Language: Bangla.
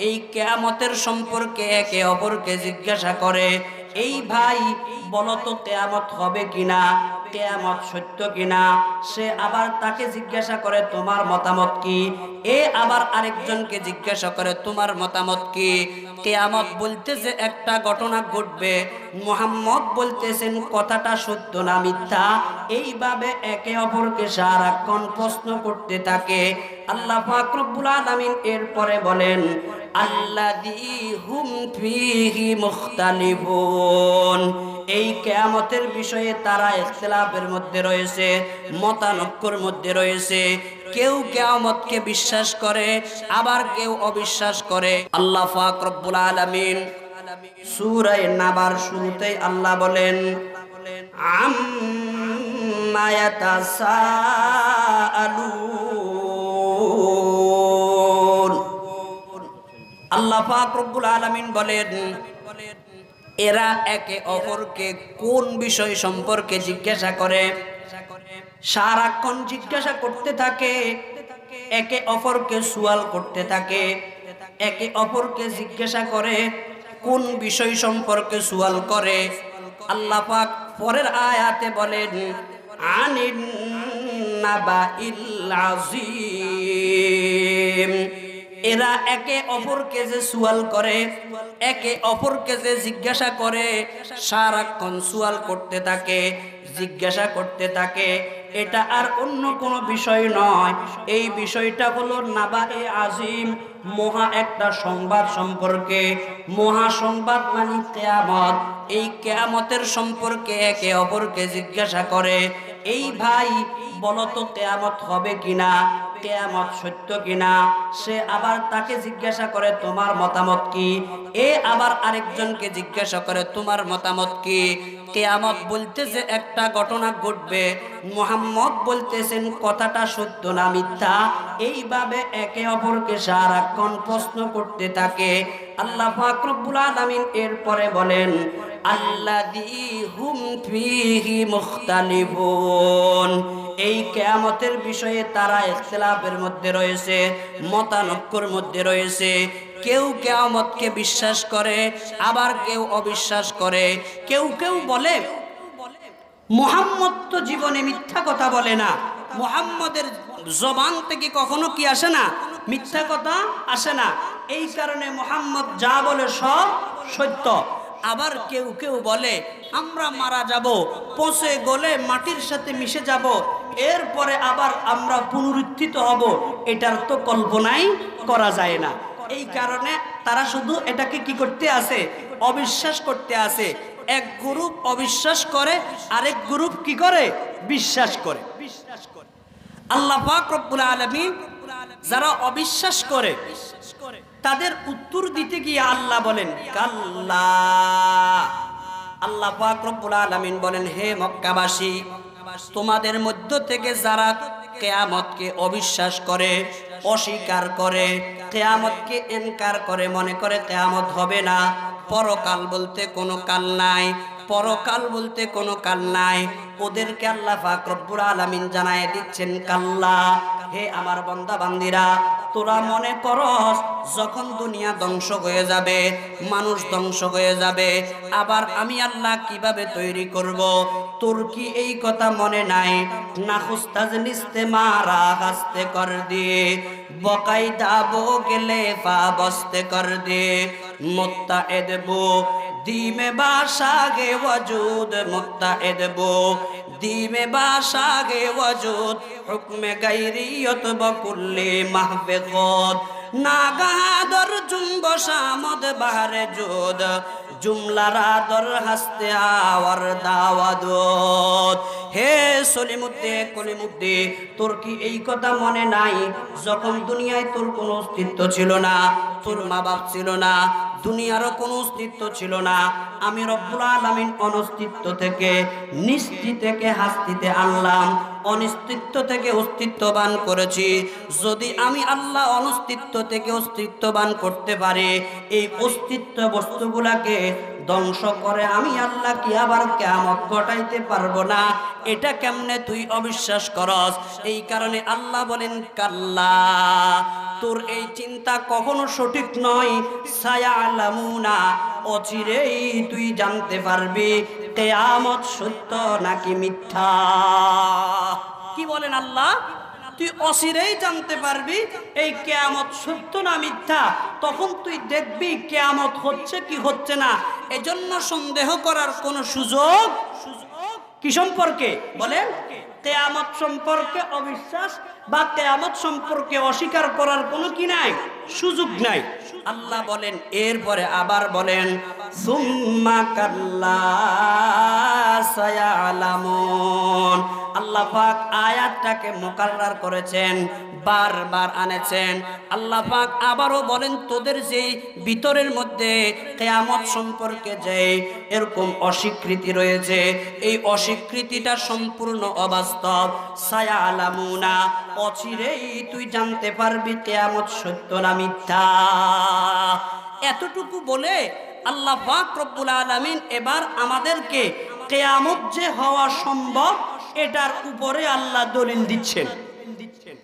এই কেয়ামতের সম্পর্কে একে অপরকে জিজ্ঞাসা করে, এই ভাই, বলতো কেয়ামত হবে কিনা? কেয়ামত সত্য কিনা? সে আবার তাকে জিজ্ঞাসা করে, তোমার মতামত কি? এ আবার আরেকজনকে জিজ্ঞাসা করে, তোমার মতামত কি? কেয়ামত বলতেছে, একটা ঘটনা ঘটবে। মোহাম্মদ বলতেছেন, কথাটা সত্য না মিথ্যা? এইভাবে একে অপরকে সারাক্ষণ প্রশ্ন করতে থাকে। আল্লাহ পাক রব্বুল আলামিন এরপরে বলেন এই কেয়ামতের বিষয়ে তারা ইখতিলাফের মধ্যে রয়েছে, মতানক্যর মধ্যে রয়েছে। কেউ কেয়ামতকে বিশ্বাস করে, আবার কেউ অবিশ্বাস করে। আল্লাহ পাক রব্বুল আলামিন সূরা নাবার শুরুতেই আল্লাহ বলেন, আম্মা আল্লাহ পাক রব্বুল আলামিন বলেন, এরা একে অপরকে কোন বিষয় সম্পর্কে জিজ্ঞাসা করে? সারাক্ষণ জিজ্ঞাসা করতে থাকে, একে অপরকে সুয়াল করতে থাকে, একে অপরকে জিজ্ঞাসা করে কোন বিষয় সম্পর্কে সুয়াল করে। আল্লাহ পাক পরের আয়াতে বলেন, আনিন নাবাইল আযীম। এরা একে অপরকে যে সুয়াল করে, একে অপরকে যে জিজ্ঞাসা করে, সারাক্ষণ সুয়াল করতে থাকে, জিজ্ঞাসা করতে থাকে। এটা আর অন্য কোনো বিষয় নয়। এই বিষয়টা হলো নাবা এ আজিম, মহা একটা সংবাদ সম্পর্কে। মহা সংবাদ মানে কেয়ামত। এই কেয়ামতের সম্পর্কে একে অপরকে জিজ্ঞাসা করে, এই ভাই বলতো কেয়ামত হবে কিনা? কেয়ামত সত্য কিনা, সে আবার তাকে জিজ্ঞাসা করে, তোমার মতামত কি? এ আবার আরেকজনকে জিজ্ঞাসা করে, তোমার মতামত কি? কেয়ামত বলতেছে, একটা ঘটনা ঘটবে। মোহাম্মদ বলতেছেন, কথাটা সত্য না মিথ্যা? এইভাবে একে অপরকে সারাক্ষণ প্রশ্ন করতে থাকে। আল্লাহ ফাকরুল আলমিন এরপরে বলেন আল্লাযী হুম ফীহি মুখতালিফুন এই কেয়ামতের বিষয়ে তারা ইখতিলাফের মধ্যে রয়েছে, মতানক্যর মধ্যে রয়েছে। কেউ কেয়ামতকে বিশ্বাস করে, আবার কেউ অবিশ্বাস করে। কেউ কেউ বলে, মোহাম্মদ তো জীবনে মিথ্যা কথা বলে না। মোহাম্মদের জবান থেকে কখনো কি আসে না? মিথ্যা কথা আসে না। এই কারণে মোহাম্মদ যা বলে সব সত্য। আবার কেউ কেউ বলে, আমরা মারা যাব পচে গলে মাটির সাথে মিশে যাব, এরপরে আবার আমরা পুনরুত্থিত হব। এটার তো কল্পনাই করা যায় না। এই কারণে তারা শুধু এটাকে কি করতে আসে অবিশ্বাস করতে আসে এক গ্রুপ অবিশ্বাস করে, আরেক গ্রুপ কি করে বিশ্বাস করে? বিশ্বাস করে। আল্লাহ পাক রব্বুল আলামিন যারা অবিশ্বাস করে তাদের উত্তর দিতে গিয়ে আল্লাহ বলেন, কাল্লা। আল্লাহ পাক রব্বুল আলামিন বলেন, হে মক্কাবাসী, তোমাদের মধ্য থেকে যারা কেয়ামতকে অবিশ্বাস করে, অস্বীকার করে, কেয়ামতকে এনকার করে, মনে করে কেয়ামত হবে না, পরকাল বলতে কোনো কাল নাই পরকাল বলতে কোনো কাল নাই। ওদেরকে আল্লাহ পাক রব্বুল আলামিন জানায় দিচ্ছেন, কাল্লা, হে আমার বান্দা বান্দিরা তোরা মনে করস, যখন দুনিয়া ধ্বংস হয়ে যাবে, মানুষ ধ্বংস হয়ে যাবে, আবার আমি আল্লাহ কীভাবে তৈরি করব? তোর কি এই কথা মনে নাই? না খুস্তাজ নিস্তে মারা হাসতে কর দিয়ে বকাই দাবো গেলে পা বসতে কর দিয়ে মোত্তা এ দেবো দিমে বাসাগে ওয়াজুদ মুত্তাইদবো দিমে বাসাগে ওয়াজুদ, হুকমে গাইরিয়ত বকুল্লি মাহফিকত নাগাদর জুম্ব সামদ বাহারে জুদ, জুমলারা দর হাসতে আওয়ার দাওয়াদত হে সলিমুদ্দে, কলিমুদ্দে, তোর কি এই কথা মনে নাই? যখন দুনিয়ায় তোর কোনো অস্তিত্ব ছিল না, তোর মা বাপ ছিল না দুনিয়ারও কোনো অস্তিত্ব ছিল না। আমি রব্বুল আলমিন অনস্তিত্ব থেকে নিশ্চিত থেকে হাস্তিতে আনলাম অনিস্তিত্ব থেকে অস্তিত্ববান করেছি। যদি আমি আল্লাহ অনস্তিত্ব থেকে অস্তিত্ববান করতে পারি, এই অস্তিত্ব বস্তুগুলাকে ধ্বংস করে, আমি আল্লাহ কি আবার কেমত ঘটাইতে পারব না। এটা কেমনে তুই অবিশ্বাস করস? এই কারণে আল্লাহ বলেন, কাল্লা, তোর এই চিন্তা কখনো সঠিক নয়। সায়ালামুনা, অচিরেই তুই জানতে পারবি, কেয়ামত সত্য নাকি মিথ্যা। কি বলেন আল্লাহ? তুই অসিরেই জানতে পারবি, এই কেয়ামত সত্য না মিথ্যা? তখন তুই দেখবি কেয়ামত হচ্ছে কি হচ্ছে না। এজন্য সন্দেহ করার কোনো সুযোগ কি সম্পর্কে? বলেন, কেয়ামত সম্পর্কে অবিশ্বাস বা কেয়ামত সম্পর্কে অস্বীকার করার কোনো কি নাই? সুযোগ নাই। আল্লাহ বলেন, এরপরে আবার বলেন, সুম্মা কাল্লা সায়ালামুন। আল্লাহ পাক আয়াতটাকে মোকাররার করেছেন, বারবার আনেছেন। আল্লাহ পাক আবারও বলেন, তোদের যেই ভিতরের মধ্যে কেয়ামত সম্পর্কে যে এরকম অস্বীকৃতি রয়েছে, এই অস্বীকৃতিটা সম্পূর্ণ অবাস্তব। সায়া আলামুনা অচিরেই তুই জানতে পারবি কেয়ামত সত্য না মিথ্যা। এতটুকু বলে আল্লাহ রব্বুল আলামিন এবার আমাদেরকে কেয়ামত যে হওয়া সম্ভব এটার উপরে আল্লাহ দলিল দিচ্ছেন।